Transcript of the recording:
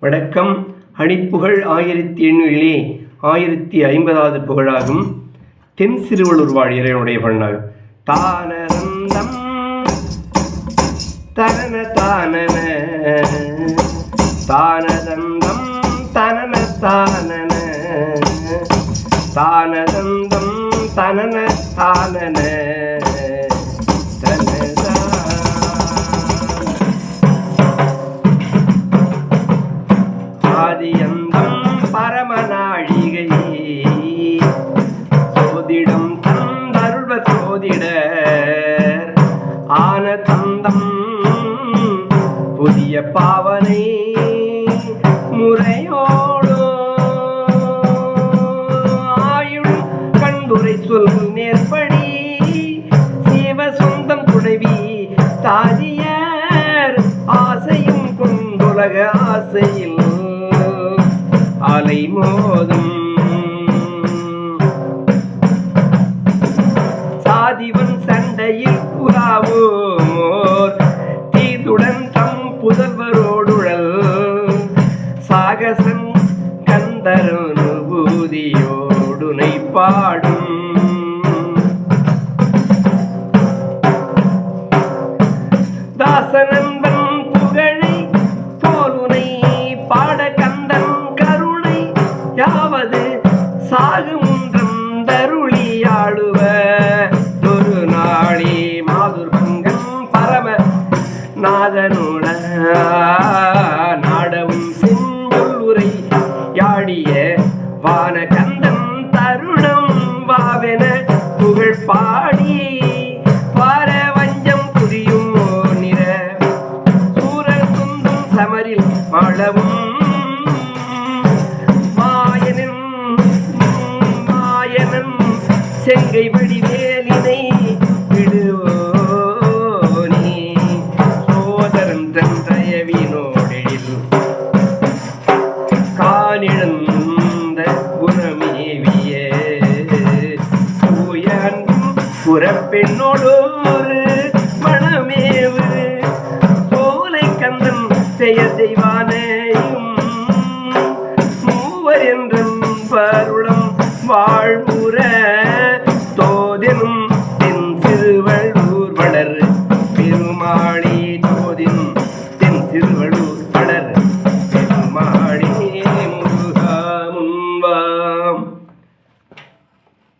வணக்கம். அணிப்புகழ் ஆயிரத்தி எண்ணூறிலே ஆயிரத்தி ஐம்பதாவது புகழாகும். தென் சிறுவள்ளூர் வாழ் இறைவனுடைய பண்ணாகும் தானரந்தம் தனன. தானன தானதந்தம் தனன. தானன தானதந்தம் தனன தானன. சோதிடர் ஆன தந்தம் புதிய பாவனை முறையோடு ஆயுள் கண்டுரை சொல் நேர்படி சிவ சொந்தம் குடைவி தாதியர். ஆசையும் கொண்டுலக ஆசையில் அலை சண்டையில் தீதுடன் தம் புதல்வரோடுழல். சாகசன் கந்தரனுபூதியோடுனை பாடும். தாசனந்தன் புகழை போலுனை பாட கந்தன் கருணை யாவது சாகும்? நாதனோட நாடவும் செஞ்சொல்லுரை யாடிய வானகந்தம் தருணம் வாவென புகழ் பாடி பாரவஞ்சம் புரியும் நிற சூரல் துந்தும் சமரில் மழவும் மாயனும் மாயனும் செங்கை வழி தொழில் காணிழந்த குரமேவிய. தூயன் புறப்பெண்ணோடோரு மனமேவு சோலை கந்தன் செயல் செய்வானையும். மூவர் என்றும் பருளம் வாழ்வுற தோதெனும் தென் சிறுவள்ளூர் வளர் பெருமாளி.